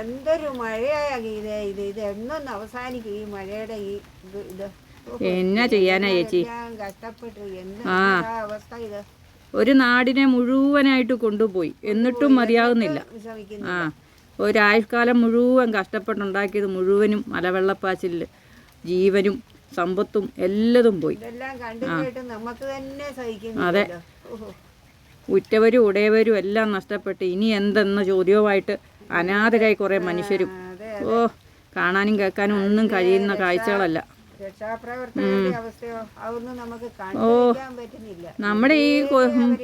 എന്തൊരു മഴയായ ഗീത. ഇത് ഇത് എന്നൊന്ന് അവസാനിക്കും ഈ മഴയുടെ ഈ ഇത് ഇത്. എന്നാ ചെയ്യാനാ ചേച്ചി? ഞാൻ കഷ്ടപ്പെട്ടു. എന്ത് ആ. അവസ്ഥ ഇത്? ഒരു നാടിനെ മുഴുവനായിട്ട് കൊണ്ടുപോയി. എന്നിട്ടും മതിയാകുന്നില്ല ആ. ഒരായുഷ്കാലം മുഴുവൻ കഷ്ടപ്പെട്ടുണ്ടാക്കിയത് മുഴുവനും മലവെള്ളപ്പാച്ചിലിൽ ജീവനും സമ്പത്തും എല്ലതും പോയി. ഇതെല്ലാം കണ്ടു കേട്ട് നമുക്ക് തന്നെ സഹിക്കുന്നു അതെ. ഉറ്റവരും ഉടയവരും എല്ലാം നഷ്ടപ്പെട്ട് ഇനി എന്തെന്ന ചോദ്യവുമായിട്ട് അനാഥരായി കുറേ മനുഷ്യരും. ഓ കാണാനും കേൾക്കാനും ഒന്നും കഴിയുന്ന കാഴ്ചകളല്ല. ഓ നമ്മുടെ ഈ നമ്മൾ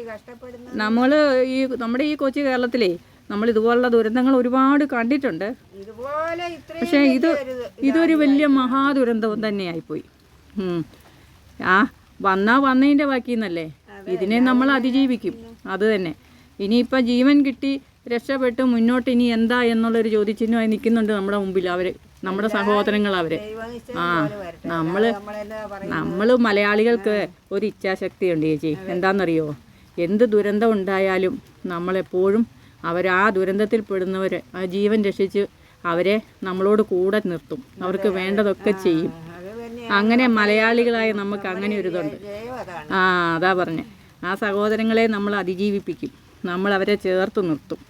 നമ്മൾ ഈ നമ്മുടെ ഈ കൊച്ചു കേരളത്തിലേ നമ്മൾ ഇതുപോലുള്ള ദുരന്തങ്ങൾ ഒരുപാട് കണ്ടിട്ടുണ്ട്. പക്ഷേ ഇത് ഇതൊരു വലിയ മഹാദുരന്തം തന്നെയായിപ്പോയി. പോയി ആ വന്നാ വന്നതിന്റെ ബാക്കിന്നല്ലേ? ഇതിനെ നമ്മൾ അതിജീവിക്കും. അത് തന്നെ. ഇനിയിപ്പോൾ ജീവൻ കിട്ടി രക്ഷപ്പെട്ട് മുന്നോട്ട് ഇനി എന്താ എന്നുള്ളൊരു ചോദ്യചിഹ്നമായി നിൽക്കുന്നുണ്ട് നമ്മുടെ മുമ്പിൽ അവർ നമ്മുടെ സഹോദരങ്ങൾ അവർ ആ നമ്മൾ നമ്മൾ മലയാളികൾക്ക് ഒരു ഇച്ഛാശക്തി ഉണ്ട് ചേച്ചി. എന്താണെന്നറിയോ എന്ത് ദുരന്തം ഉണ്ടായാലും നമ്മളെപ്പോഴും അവർ ആ ദുരന്തത്തിൽ പെടുന്നവർ ആ ജീവൻ രക്ഷിച്ച് അവരെ നമ്മളോട് കൂടെ നിർത്തും. അവർക്ക് വേണ്ടതൊക്കെ ചെയ്യും. അങ്ങനെ മലയാളികളായ നമുക്ക് അങ്ങനെ ഒരു ഇതുണ്ട്. ആ അതാ പറഞ്ഞേ. ആ സഹോദരങ്ങളെ നമ്മൾ അതിജീവിപ്പിക്കും. നമ്മൾ അവരെ ചേർത്ത് നിർത്തും.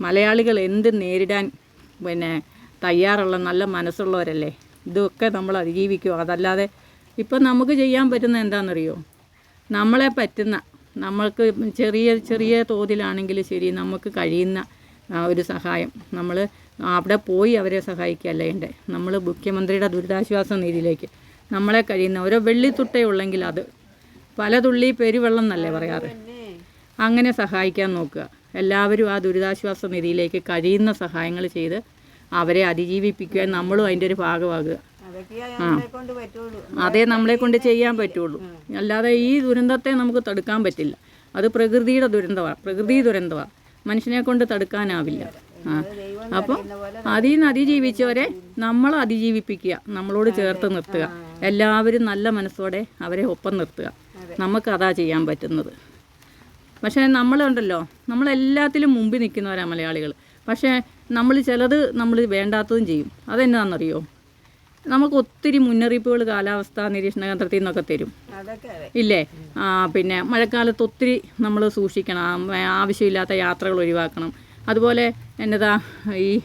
മലയാളികൾ എന്ത് നേരിടാൻ പിന്നെ തയ്യാറുള്ള നല്ല മനസ്സുള്ളവരല്ലേ? ഇതൊക്കെ നമ്മൾ അതിജീവിക്കും അതല്ലാതെ ഇപ്പം നമുക്ക് ചെയ്യാൻ പറ്റുന്ന എന്താണെന്നറിയോ? നമ്മളെ പറ്റുന്ന നമ്മൾക്ക് ചെറിയ ചെറിയ തോതിലാണെങ്കിൽ ശരി നമുക്ക് കഴിയുന്ന ഒരു സഹായം. നമ്മൾ അവിടെ പോയി അവരെ സഹായിക്കുകയല്ല വേണ്ടേ നമ്മൾ മുഖ്യമന്ത്രിയുടെ ദുരിതാശ്വാസ നിധിയിലേക്ക് നമ്മളെ കഴിയുന്ന ഓരോ വെള്ളിത്തുട്ടയുള്ളെങ്കിൽ അത്. പല തുള്ളി പെരുവെള്ളം എന്നല്ലേ പറയാറ്? അങ്ങനെ സഹായിക്കാൻ നോക്കുക. എല്ലാവരും ആ ദുരിതാശ്വാസ നിധിയിലേക്ക് കഴിയുന്ന സഹായങ്ങൾ ചെയ്ത് അവരെ അതിജീവിപ്പിക്കുക നമ്മളും അതിന്റെ ഒരു ഭാഗമാകുക. ആ. അതേ നമ്മളെ കൊണ്ട് ചെയ്യാൻ പറ്റുള്ളൂ. അല്ലാതെ ഈ ദുരന്തത്തെ നമുക്ക് തടുക്കാൻ പറ്റില്ല. അത് പ്രകൃതിയുടെ ദുരന്തമാണ് പ്രകൃതി ദുരന്തമാണ് മനുഷ്യനെ കൊണ്ട് തടുക്കാനാവില്ല. ആ. അപ്പം അതിൽ നിന്ന് അതിജീവിച്ചവരെ നമ്മൾ അതിജീവിപ്പിക്കുക. നമ്മളോട് ചേർത്ത് നിർത്തുക. എല്ലാവരും നല്ല മനസ്സോടെ അവരെ ഒപ്പം നിർത്തുക. നമുക്കതാ ചെയ്യാൻ പറ്റുന്നത്. പക്ഷേ നമ്മളുണ്ടല്ലോ. നമ്മളെല്ലാത്തിലും മുമ്പിൽ നിൽക്കുന്നവരാണ് മലയാളികൾ. പക്ഷേ നമ്മൾ ചിലത് നമ്മൾ വേണ്ടാത്തതും ചെയ്യും. അതെന്നാണെന്നറിയോ? നമുക്ക് ഒത്തിരി മുന്നറിയിപ്പുകൾ കാലാവസ്ഥാ നിരീക്ഷണ കേന്ദ്രത്തിൽ നിന്നൊക്കെ തരും. ഇല്ലേ? ആ, പിന്നെ മഴക്കാലത്ത് ഒത്തിരി നമ്മൾ സൂക്ഷിക്കണം. ആവശ്യമില്ലാത്ത യാത്രകൾ ഒഴിവാക്കണം. അതുപോലെ എന്നതാ ഈ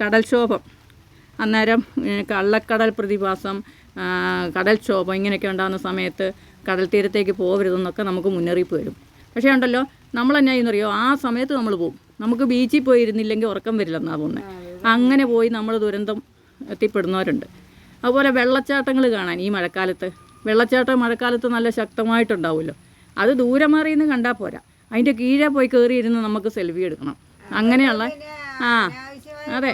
കടൽക്ഷോഭം. അന്നേരം കള്ളക്കടൽ പ്രതിഭാസം കടൽക്ഷോഭം ഇങ്ങനെയൊക്കെ ഉണ്ടാകുന്ന സമയത്ത് കടൽ തീരത്തേക്ക് പോകരുതെന്നൊക്കെ നമുക്ക് മുന്നറിയിപ്പ് വരും പക്ഷേ ഉണ്ടല്ലോ നമ്മൾ എന്നാ ചെയ്യുന്നറിയോ? ആ സമയത്ത് നമ്മൾ പോകും നമുക്ക് ബീച്ചിൽ പോയിരുന്നില്ലെങ്കിൽ ഉറക്കം വരില്ലെന്നാണ് തോന്നുന്നത് അങ്ങനെ പോയി നമ്മൾ ദുരന്തം എത്തിപ്പെടുന്നവരുണ്ട്. അതുപോലെ വെള്ളച്ചാട്ടങ്ങൾ കാണാൻ ഈ മഴക്കാലത്ത്. വെള്ളച്ചാട്ടം മഴക്കാലത്ത് നല്ല ശക്തമായിട്ടുണ്ടാവുമല്ലോ. അത് ദൂരെ മാറി നിന്ന് കണ്ടാൽ പോരാ. അതിന്റെ കീഴെ പോയി കയറിയിരുന്ന് നമുക്ക് സെൽഫി എടുക്കണം. അങ്ങനെയുള്ള ആ അതെ.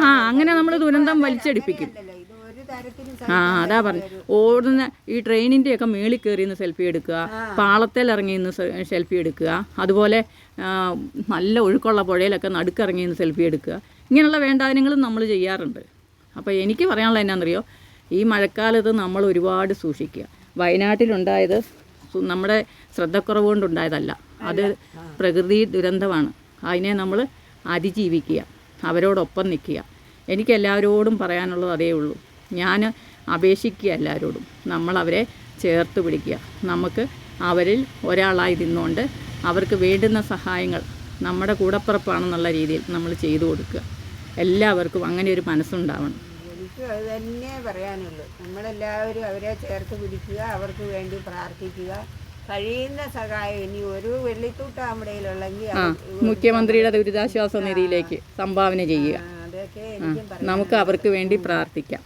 ആ അങ്ങനെ നമ്മൾ ദുരന്തം വലിച്ചടിപ്പിക്കും അല്ലല്ലോ ഇത് ഒരു തരത്തിലും ആ അതാ പറഞ്ഞു. ഓടുന്ന ഈ ട്രെയിനിന്റെ ഒക്കെ മേളിൽ കയറി നിന്ന് സെൽഫി എടുക്കുക പാളത്തിൽ ഇറങ്ങി നിന്ന് സെൽഫി എടുക്കുക അതുപോലെ നല്ല ഒഴുക്കുള്ള പുഴയിലൊക്കെ നടുക്കിറങ്ങി നിന്ന് സെൽഫി എടുക്കുക. ഇങ്ങനെയുള്ള വേണ്ടാതിനങ്ങളും നമ്മൾ ചെയ്യാറുണ്ട്. അപ്പോൾ എനിക്ക് പറയാനുള്ള എന്നാണെന്നറിയോ ഈ മഴക്കാലത്ത് നമ്മൾ ഒരുപാട് സൂക്ഷിക്കുക. വയനാട്ടിലുണ്ടായത് നമ്മുടെ ശ്രദ്ധക്കുറവ് കൊണ്ടുണ്ടായതല്ല. അത് പ്രകൃതി ദുരന്തമാണ്. അതിനെ നമ്മൾ അതിജീവിക്കുക. അവരോടൊപ്പം നിൽക്കുക. എനിക്ക് എല്ലാവരോടും പറയാനുള്ളത് അതേ ഉള്ളൂ. ഞാൻ അപേക്ഷിക്കുക എല്ലാവരോടും നമ്മളവരെ ചേർത്ത് പിടിക്കുക. നമുക്ക് അവരിൽ ഒരാളായി നിന്നുകൊണ്ട് അവർക്ക് വേണ്ടുന്ന സഹായങ്ങൾ നമ്മുടെ കൂടപ്പുറപ്പാണെന്നുള്ള രീതിയിൽ നമ്മൾ ചെയ്തു കൊടുക്കുക. എല്ലാവർക്കും അങ്ങനെ ഒരു മനസ്സുണ്ടാവണം. എനിക്ക് അത് തന്നെ പറയാനുള്ളൂ. നമ്മളെല്ലാവരും അവരെ ചേർത്ത് പിടിക്കുക അവർക്ക് വേണ്ടി പ്രാർത്ഥിക്കുക. കഴിയുന്ന സഹായം ഇനി ഒരു വെള്ളിത്തൂട്ട അവിടെയിലുള്ളെങ്കിൽ ആ മുഖ്യമന്ത്രിയുടെ ദുരിതാശ്വാസ നിധിയിലേക്ക് സംഭാവന ചെയ്യുക. നമുക്ക് അവർക്ക് വേണ്ടി പ്രാർത്ഥിക്കാം.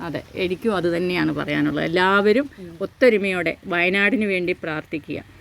അതെ. എനിക്കും അത് തന്നെയാണ് പറയാനുള്ളത്. എല്ലാവരും ഒത്തൊരുമയോടെ വയനാടിന് വേണ്ടി പ്രാർത്ഥിക്കുക.